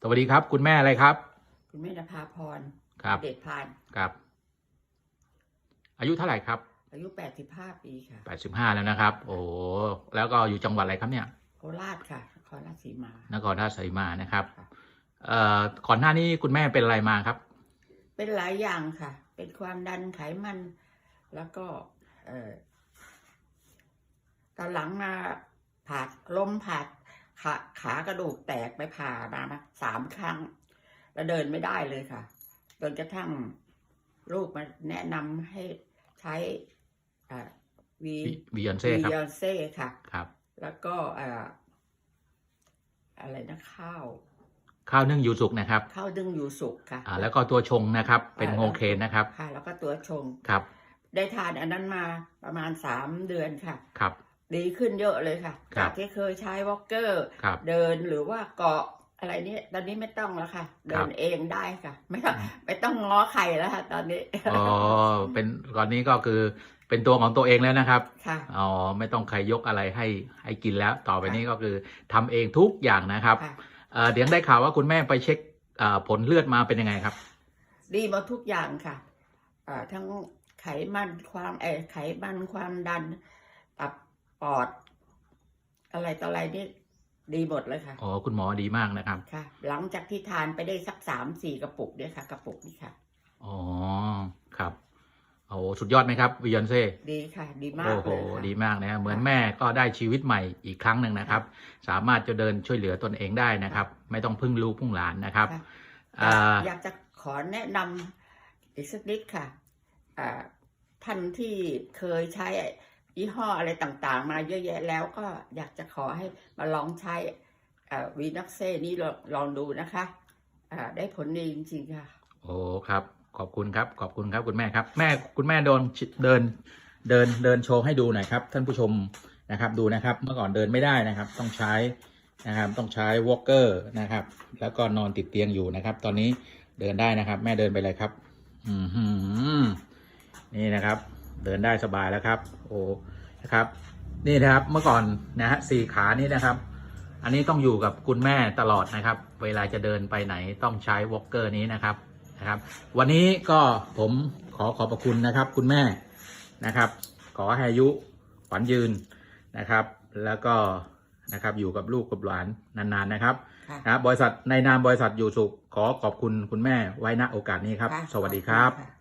สวัสดีครับ คุณแม่อะไรครับ คุณแม่นภาพรครับ เดชพานครับ อายุเท่าไหร่ครับ อายุ85ปีค่ะ85แล้วนะครับ โอ้แล้วก็อยู่จังหวัดอะไรครับเนี่ย โคราชค่ะนครราชสีมานครราชสีมานะครับ ค่ะเอ่อก่อนหน้านี้คุณแม่เป็นอะไรมาครับ เป็นหลายอย่างค่ะ เป็นความดันไขมัน แล้วก็ เอ่อตอนหลังมาผ่าล้มผ่า ขาขากระดูกแตกไปผ่ามามาสามครั้ง แล้วเดินไม่ได้เลยค่ะ จนกระทั่งลูกมาแนะนำให้ใช้อ่าวีบิยอนเซ่ครับยอนเซ่ค่ะ ครับ แล้วก็เอ่ออะไรนะข้าวข้าวนึ่งยูสุกนะครับข้าวดึงอยู่สุกค่ะอ่าแล้วก็ตัวชงนะครับ เป็นโงเคนนะครับ ค่ะ แล้วก็ตัวชงครับ ได้ทานอันนั้นมาประมาณสามเดือนค่ะ ครับ ดีขึ้นเยอะเลยค่ะครัจาบกที่เคยใช้วอลเกอร์ ครับเดินหรือว่าเกาะอะไรนี้ตอนนี้ไม่ต้องแล้วค่ะ เดินเองได้ค่ะ ไม่ต้องไม่ต้องง้อใครแล้วค่ะ ตอนนี้อ๋อเป็นตอนนี้ก็คือเป็นตัวของตัวเองแล้วนะครับค่ะ อ๋อไม่ต้องใครยกอะไรให้ให้กินแล้ว ต่อไปนี้ก็คือทำเองทุกอย่างนะครับค่ะ เอ่อเดี๋ยวได้ข่าวว่าคุณแม่ไปเช็คเอ่อผลเลือดมาเป็นยังไงครับ ดีหมาทุกอย่างค่ะอ่าทั้งไขมันความเออไขมันความดัน ตับ ปอด อะไรต่ออะไรนี่ดีหมดเลยค่ะ อ๋อ คุณหมอดีมากนะครับ ค่ะ หลังจากที่ทานไปได้สักสามสี่กระปุกเนี่ยค่ะ กระปุกนี่ค่ะ อ๋อ ครับ โอ้สุดยอดไหมครับวิยอนเซ่ดีค่ะ ดีมากโอ้โห เลยค่ะ ดีมากนะฮะเหมือนแม่ก็ได้ชีวิตใหม่อีกครั้งหนึ่งนะครับ สามารถจะเดินช่วยเหลือตนเองได้นะครับ ไม่ต้องพึ่งลูกพึ่งหลานนะครับค่ะ อ่า อยากจะขอแนะนำอีกสักนิดค่ะอ่าท่านที่เคยใช้ ยี่ห้ออะไรต่างๆ มาเยอะแยะแล้วก็อยากจะขอให้มาลองใช้วีนักเซ่นี่ลองดูนะคะได้ผลดีจริงๆค่ะ โอ้ครับ ขอบคุณครับ ขอบคุณครับคุณแม่ครับ แม่คุณแม่โดนเดินเดินเดินโชว์ให้ดูหน่อยครับ ท่านผู้ชมนะครับดูนะครับ เมื่อก่อนเดินไม่ได้นะครับ ต้องใช้นะครับต้องใช้วอล์กเกอร์นะครับ แล้วก็นอนติดเตียงอยู่นะครับ ตอนนี้เดินได้นะครับ แม่เดินไปเลยครับ อือหือนี่นะครับ เดินได้สบายแล้วครับ โอ้นะครับ นี่นะครับเมื่อก่อนนะฮะสี่ขานี่นะครับ อันนี้ต้องอยู่กับคุณแม่ตลอดนะครับ เวลาจะเดินไปไหนต้องใช้วอล์กเกอร์นี้นะครับนะครับ วันนี้ก็ผมขอขอบพระคุณนะครับ คุณแม่นะครับ ขอให้อายุขวัญยืนนะครับ แล้วก็นะครับอยู่กับลูกกับหลานนานๆนะครับค่ะนะครับบริษัทในนามบริษัทอยู่สุขขอขอบคุณคุณแม่ไว้ณโอกาสนี้ครับค่ะสวัสดีครับขอณะ